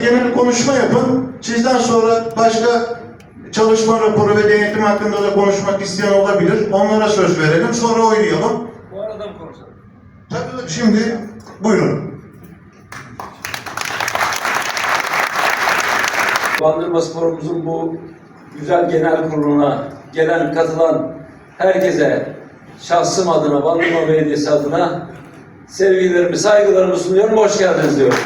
Genel bir konuşma yapın. Sizden sonra başka çalışma raporu ve denetim hakkında da konuşmak isteyen olabilir. Onlara söz verelim. Sonra oynayalım. Bu arada mı konuşalım? Tabii tabii. Şimdi buyurun. Bandırma Sporumuzun bu güzel genel kuruluna gelen, katılan herkese şahsım adına, Bandırma Belediyesi adına sevgilerimi, saygılarımı sunuyorum. Hoş geldiniz diyorum.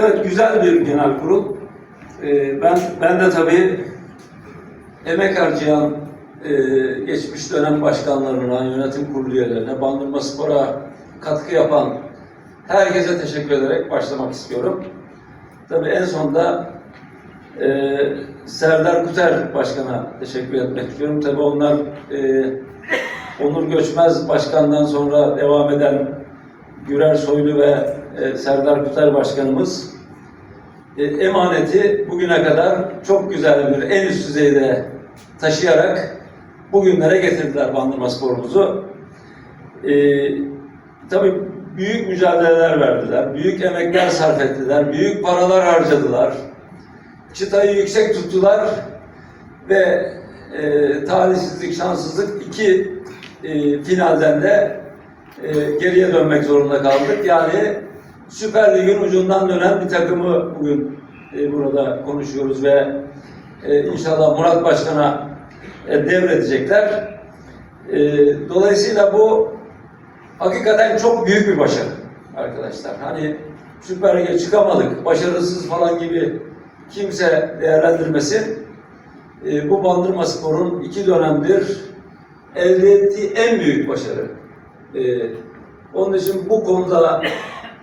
Evet, güzel bir genel kurul. Ee, ben, ben de tabii emek harcayan e, geçmiş dönem başkanlarına, yönetim kurulu üyelerine, Bandırma Spor'a katkı yapan herkese teşekkür ederek başlamak istiyorum. Tabii en sonda e, Serdar Kuter Başkan'a teşekkür etmek istiyorum. Tabii onlar e, Onur Göçmez Başkan'dan sonra devam eden Gürer Soylu ve e, Serdar Kuter Başkanımız e, emaneti bugüne kadar çok güzel bir en üst düzeyde taşıyarak bugünlere getirdiler Bandırma sporumuzu. E, tabii büyük mücadeleler verdiler, büyük emekler sarf ettiler, büyük paralar harcadılar. Çıtayı yüksek tuttular ve e, talihsizlik, şanssızlık iki e, finalden de e, geriye dönmek zorunda kaldık. Yani Süper Lig'in ucundan dönen bir takımı bugün e, burada konuşuyoruz ve e, inşallah Murat Başkan'a e, devredecekler. E, dolayısıyla bu hakikaten çok büyük bir başarı arkadaşlar. Hani Süper Lig'e çıkamadık, başarısız falan gibi kimse değerlendirmesin. E, bu Bandırma Spor'un iki dönemdir elde ettiği en büyük başarı. E, onun için bu konuda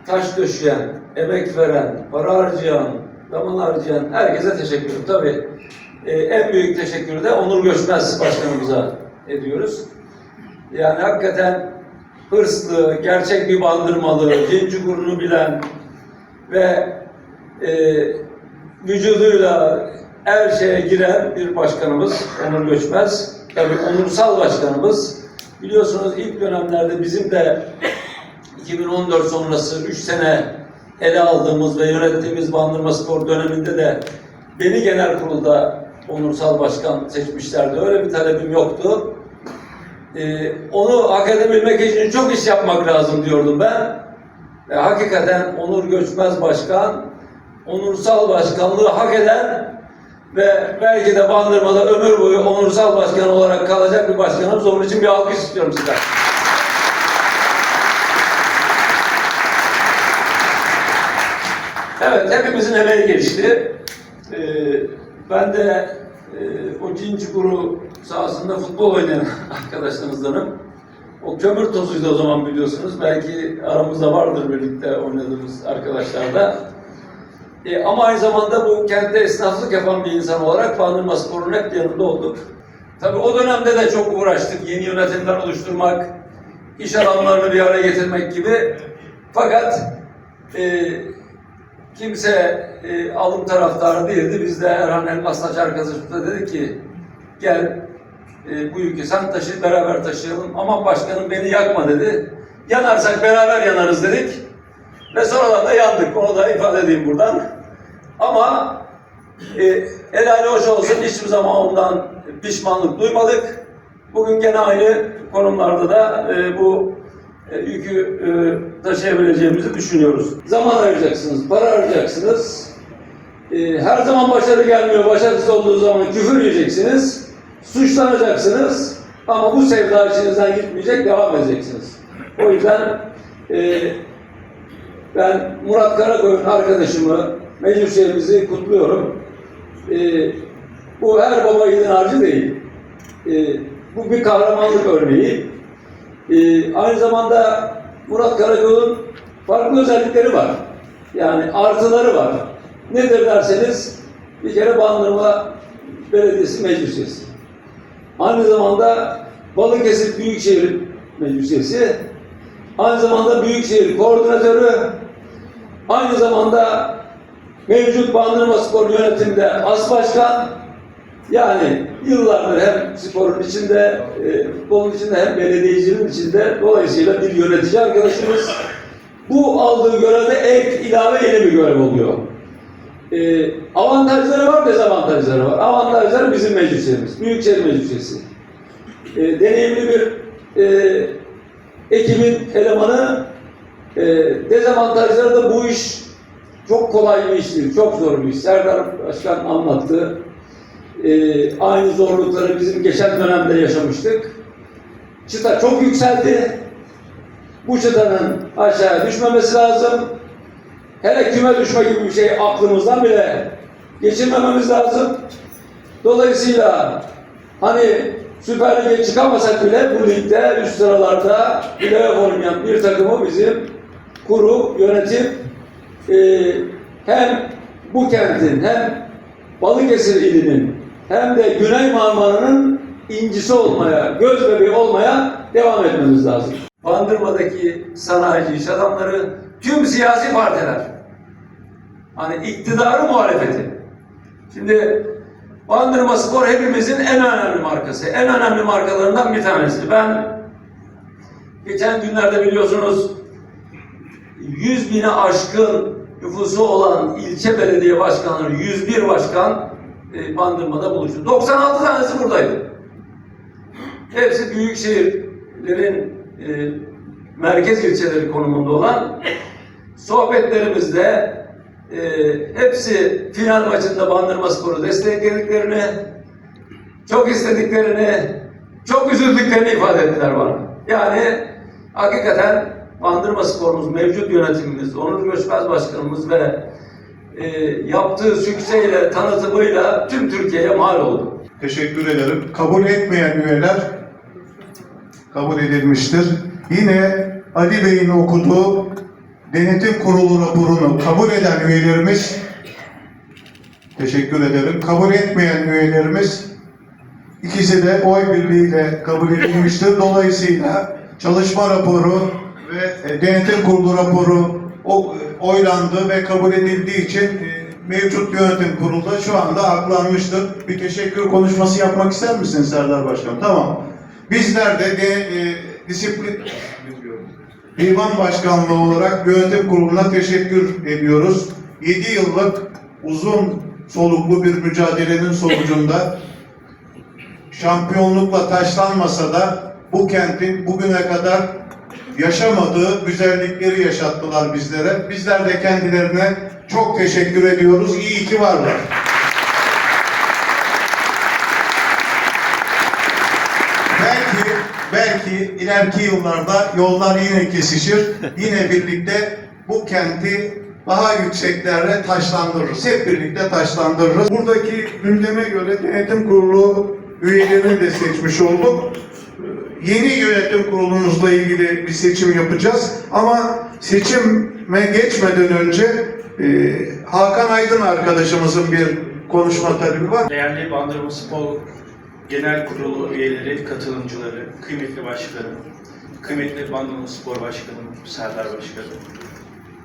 taş döşeyen, emek veren, para harcayan, zaman harcayan herkese teşekkür ederim. Tabii e, en büyük teşekkürü de Onur Göçmez Başkanımıza ediyoruz. Yani hakikaten hırslı, gerçek bir bandırmalı, cinci gurunu bilen ve e, vücuduyla her şeye giren bir başkanımız Onur Göçmez. Tabii onursal başkanımız. Biliyorsunuz ilk dönemlerde bizim de 2014 sonrası 3 sene ele aldığımız ve yönettiğimiz Bandırma Spor döneminde de beni genel kurulda onursal başkan seçmişlerdi. Öyle bir talebim yoktu. Ee, onu hak edebilmek için çok iş yapmak lazım diyordum ben. Ve hakikaten Onur Göçmez Başkan, onursal başkanlığı hak eden ve belki de Bandırma'da ömür boyu onursal başkan olarak kalacak bir başkanımız. Onun için bir alkış istiyorum sizden. Evet, hepimizin emeği geçti. Ee, ben de e, o cinci kuru sahasında futbol oynayan arkadaşlarımızdanım. O kömür tozuydu o zaman biliyorsunuz. Belki aramızda vardır birlikte oynadığımız arkadaşlar da. E, ama aynı zamanda bu kentte esnaflık yapan bir insan olarak Bandırma Spor'un hep yanında olduk. Tabii o dönemde de çok uğraştık. Yeni yönetimler oluşturmak, iş alanlarını bir araya getirmek gibi. Fakat e, kimse e, alım taraftarı değildi. Biz de Erhan Elmas'la arkadaşımızla dedik ki gel e, bu yükü sen taşı beraber taşıyalım. Ama başkanım beni yakma dedi. Yanarsak beraber yanarız dedik. Ve sonradan da yandık. Onu da ifade edeyim buradan. Ama e, el hoş olsun hiçbir zaman ondan pişmanlık duymadık. Bugün gene aynı konumlarda da e, bu e, yükü e, taşıyabileceğimizi düşünüyoruz. Zaman ayıracaksınız, para harcayacaksınız. E, her zaman başarı gelmiyor. Başarısız olduğu zaman küfür yiyeceksiniz. Suçlanacaksınız. Ama bu sevda içinizden gitmeyecek, devam edeceksiniz. O yüzden e, ben Murat Karakoy'un arkadaşımı, meclislerimizi kutluyorum. E, bu her baba yiğidin harcı değil. E, bu bir kahramanlık örneği. Ee, aynı zamanda Murat Karakol'un farklı özellikleri var. Yani artıları var. Nedir derseniz bir kere Bandırma Belediyesi Meclis Üyesi. Aynı zamanda Balıkesir Büyükşehir Meclis Üyesi. Aynı zamanda Büyükşehir Koordinatörü. Aynı zamanda mevcut Bandırma Spor yönetiminde as başkan yani yıllardır hem sporun içinde, e, futbolun içinde hem belediyeciliğin içinde dolayısıyla bir yönetici arkadaşımız. bu aldığı görevde ek ilave yeni bir görev oluyor. Ee, avantajları var, dezavantajları var. Avantajları bizim meclisimiz, Büyükşehir Meclisi. Ee, deneyimli bir e, ekibin elemanı, e, dezavantajları da bu iş çok kolay bir iş değil, çok zor bir iş. Serdar Başkan anlattı. Ee, aynı zorlukları bizim geçen dönemde yaşamıştık. Çıta çok yükseldi. Bu çıtanın aşağıya düşmemesi lazım. Hele küme düşme gibi bir şey aklımızdan bile geçirmememiz lazım. Dolayısıyla hani Süper Lig'e çıkamasak bile bu ligde üst sıralarda playoff oynayan bir takımı bizim kuru, yönetim e, hem bu kentin hem Balıkesir ilinin hem de Güney Marmara'nın incisi olmaya, göz bebeği olmaya devam etmemiz lazım. Bandırma'daki sanayici iş adamları, tüm siyasi partiler, hani iktidarı muhalefeti. Şimdi Bandırma Spor hepimizin en önemli markası, en önemli markalarından bir tanesi. Ben geçen günlerde biliyorsunuz 100 bine aşkın nüfusu olan ilçe belediye başkanları, 101 başkan e, Bandırma'da buluştu. 96 tanesi buradaydı. Hepsi büyük şehirlerin e, merkez ilçeleri konumunda olan sohbetlerimizde e, hepsi final maçında Bandırma Spor'u desteklediklerini, çok istediklerini, çok üzüldüklerini ifade ettiler bana. Yani hakikaten Bandırma Spor'umuz, mevcut yönetimimiz, Onur Göçmez Başkanımız ve e, yaptığı sükseyle, tanıtımıyla tüm Türkiye'ye mal oldu. Teşekkür ederim. Kabul etmeyen üyeler kabul edilmiştir. Yine Ali Bey'in okuduğu denetim kurulu raporunu kabul eden üyelerimiz teşekkür ederim. Kabul etmeyen üyelerimiz ikisi de oy birliğiyle kabul edilmiştir. Dolayısıyla çalışma raporu ve e, denetim kurulu raporu oylandı ve kabul edildiği için e, mevcut yönetim kurulu da şu anda aklanmıştır. Bir teşekkür konuşması yapmak ister misin Serdar Başkan? Tamam. Bizler de, de e, disiplin Divan Başkanlığı olarak yönetim kuruluna teşekkür ediyoruz. 7 yıllık uzun soluklu bir mücadelenin sonucunda şampiyonlukla taşlanmasa da bu kentin bugüne kadar yaşamadığı güzellikleri yaşattılar bizlere. Bizler de kendilerine çok teşekkür ediyoruz. İyi ki varlar. Belki belki ileriki yıllarda yollar yine kesişir. Yine birlikte bu kenti daha yükseklere taşlandırırız. Hep birlikte taşlandırırız. Buradaki gündeme göre denetim kurulu üyelerini de seçmiş olduk. Yeni yönetim kurulumuzla ilgili bir seçim yapacağız. Ama seçime geçmeden önce e, Hakan Aydın arkadaşımızın bir konuşma talebi var. Değerli Bandırma Spor Genel Kurulu üyeleri, katılımcıları, kıymetli başkanım, kıymetli Bandırma Spor Başkanım Serdar Başkanım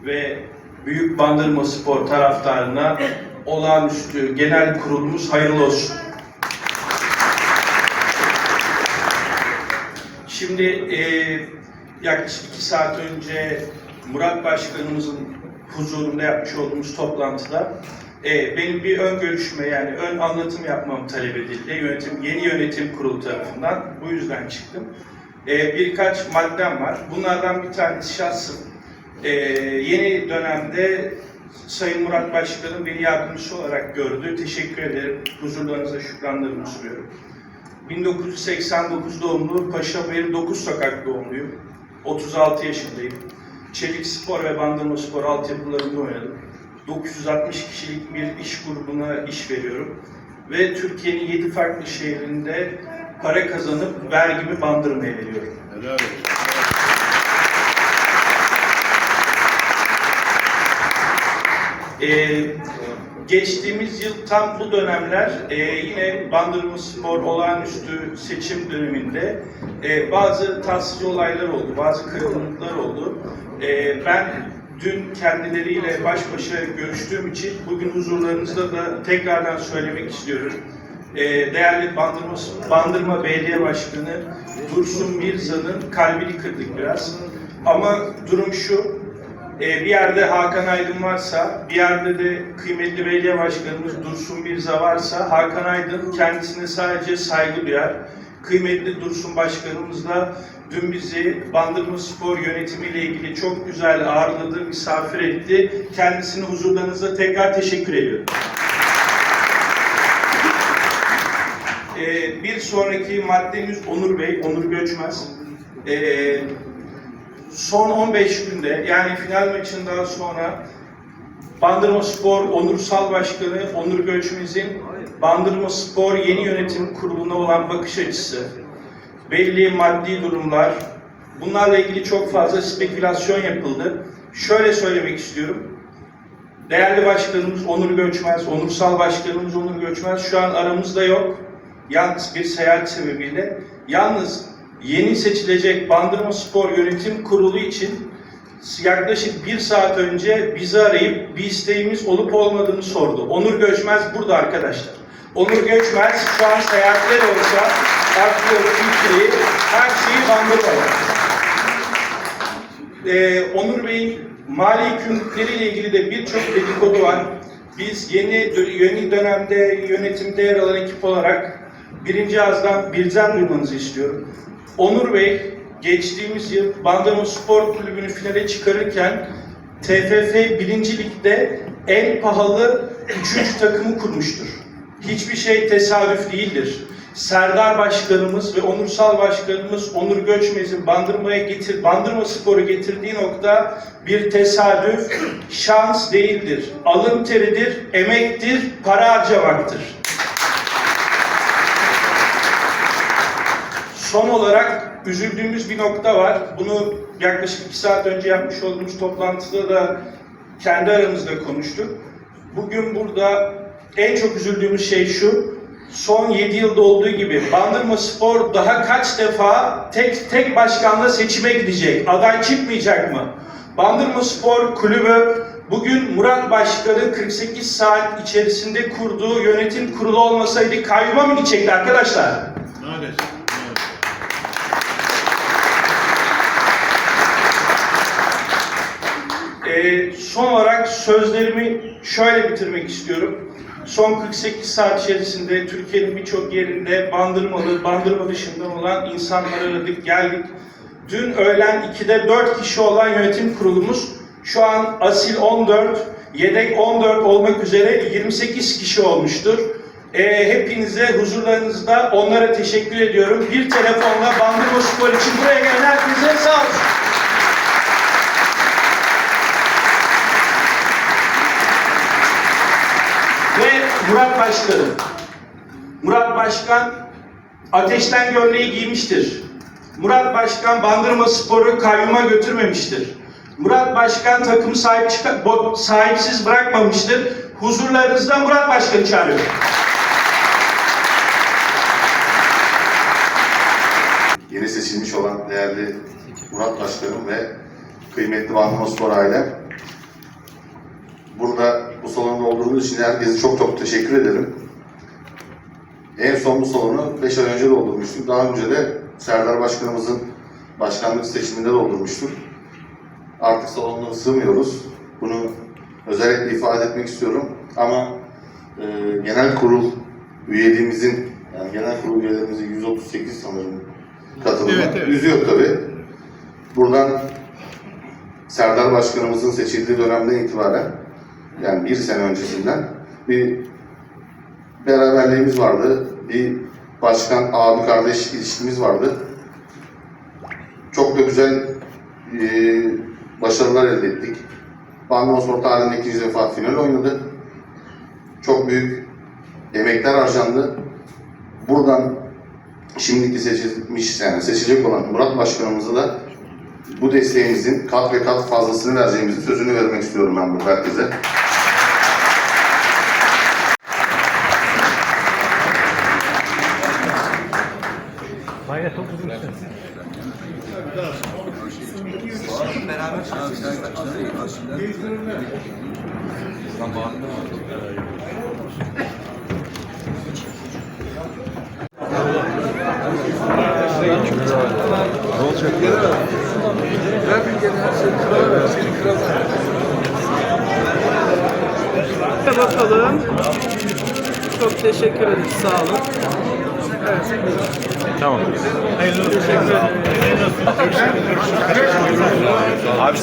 ve Büyük Bandırma Spor taraftarına olağanüstü genel kurulumuz hayırlı olsun. Şimdi e, yaklaşık iki saat önce Murat Başkanımızın huzurunda yapmış olduğumuz toplantıda e, benim bir ön görüşme yani ön anlatım yapmam talep edildi. Yönetim, yeni yönetim kurulu tarafından. Bu yüzden çıktım. E, birkaç maddem var. Bunlardan bir tanesi şahsım. E, yeni dönemde Sayın Murat Başkanım beni yardımcısı olarak gördü. Teşekkür ederim. Huzurlarınıza şükranlarımı sunuyorum. 1989 doğumlu Paşabahir 9 sokak doğumluyum. 36 yaşındayım. Çelik Spor ve Bandırma Spor altyapılarında oynadım. 960 kişilik bir iş grubuna iş veriyorum. Ve Türkiye'nin 7 farklı şehrinde para kazanıp vergimi bandırmaya veriyorum. Ee, geçtiğimiz yıl tam bu dönemler e, yine Bandırma Spor olağanüstü seçim döneminde e, bazı tatsız olaylar oldu, bazı kırgınlıklar oldu. E, ben dün kendileriyle baş başa görüştüğüm için bugün huzurlarınızda da tekrardan söylemek istiyorum. E, değerli Bandırma, Bandırma Belediye Başkanı Dursun Mirza'nın kalbini kırdık biraz. Ama durum şu, bir yerde Hakan Aydın varsa, bir yerde de kıymetli belediye başkanımız Dursun Birza varsa, Hakan Aydın kendisine sadece saygı duyar. Kıymetli Dursun Başkanımız da dün bizi Bandırma Spor yönetimiyle ilgili çok güzel ağırladı, misafir etti. Kendisine huzurlarınızda tekrar teşekkür ediyorum. Ee, bir sonraki maddemiz Onur Bey, Onur Göçmez. Ee, son 15 günde yani final maçından sonra Bandırma Spor Onursal Başkanı Onur Göçmez'in Bandırma Spor Yeni Yönetim Kurulu'na olan bakış açısı, belli maddi durumlar, bunlarla ilgili çok fazla spekülasyon yapıldı. Şöyle söylemek istiyorum. Değerli başkanımız Onur Göçmez, onursal başkanımız Onur Göçmez şu an aramızda yok. Yalnız bir seyahat sebebiyle. Yalnız yeni seçilecek Bandırma Spor Yönetim Kurulu için yaklaşık bir saat önce bizi arayıp bir isteğimiz olup olmadığını sordu. Onur Göçmez burada arkadaşlar. Onur Göçmez şu an seyahatte de aklıyor Türkiye'yi, her şeyi Bandırma'da. Ee, Onur Bey'in mali yükümlülükleriyle ilgili de birçok dedikodu var. Biz yeni yeni dönemde yönetimde yer alan ekip olarak birinci ağızdan birden duymanızı istiyorum. Onur Bey geçtiğimiz yıl Bandırma Spor Kulübü'nü finale çıkarırken TFF 1. Lig'de en pahalı 3. takımı kurmuştur. Hiçbir şey tesadüf değildir. Serdar Başkanımız ve Onursal Başkanımız Onur Göçmez'in Bandırma'ya getir, Bandırma Spor'u getirdiği nokta bir tesadüf, şans değildir. Alın teridir, emektir, para harcamaktır. Son olarak üzüldüğümüz bir nokta var. Bunu yaklaşık iki saat önce yapmış olduğumuz toplantıda da kendi aramızda konuştuk. Bugün burada en çok üzüldüğümüz şey şu. Son 7 yılda olduğu gibi Bandırma Spor daha kaç defa tek tek başkanla seçime gidecek? Aday çıkmayacak mı? Bandırma Spor Kulübü bugün Murat Başkan'ın 48 saat içerisinde kurduğu yönetim kurulu olmasaydı kayyuma mı gidecekti arkadaşlar? Maalesef. Ee, son olarak sözlerimi şöyle bitirmek istiyorum. Son 48 saat içerisinde Türkiye'nin birçok yerinde bandırmalı, bandırma dışından olan insanları aradık, geldik. Dün öğlen 2'de 4 kişi olan yönetim kurulumuz şu an asil 14, yedek 14 olmak üzere 28 kişi olmuştur. Ee, hepinize huzurlarınızda onlara teşekkür ediyorum. Bir telefonla Bandırma Spor için buraya gelen herkese sağ olsun. Ve Murat Başkanım. Murat Başkan ateşten gömleği giymiştir. Murat Başkan Bandırma Spor'u kayyuma götürmemiştir. Murat Başkan takımı sahip sahipsiz bırakmamıştır. Huzurlarınızda Murat Başkan'ı çağırıyorum. yeni seçilmiş olan değerli Murat Başkanım ve kıymetli Bandırma Spor ailem. Burada olduğunuz için herkese çok çok teşekkür ederim. En son bu salonu 5 ay önce doldurmuştum. Daha önce de Serdar Başkanımızın başkanlık seçiminde doldurmuştum. Artık salonuna sığmıyoruz. Bunu özellikle ifade etmek istiyorum. Ama e, genel kurul üyeliğimizin, yani genel kurul üyelerimizin 138 sanırım katılımı Evet, evet. üzüyor tabii. Buradan Serdar Başkanımızın seçildiği dönemden itibaren yani bir sene öncesinden bir beraberliğimiz vardı. Bir başkan abi kardeş ilişkimiz vardı. Çok da güzel eee, başarılar elde ettik. Bandırma Spor tarihinde ikinci defa final oynadı. Çok büyük emekler harcandı. Buradan şimdiki seçilmiş yani seçilecek olan Murat Başkanımıza da bu desteğimizin kat ve kat fazlasını vereceğimizin sözünü vermek istiyorum ben burada herkese. Bayrak çok uzun işte. Ben bir seni kırar. Tadına bakalım. Çok teşekkür ederiz. Sağ olun. Evet. Tamam. Teşekkür ederim.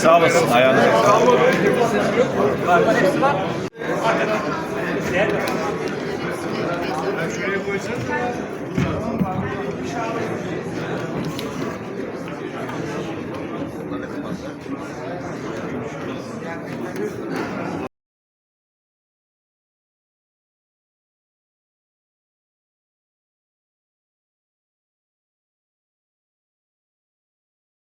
Sağ olasın. Ayağına sağlık.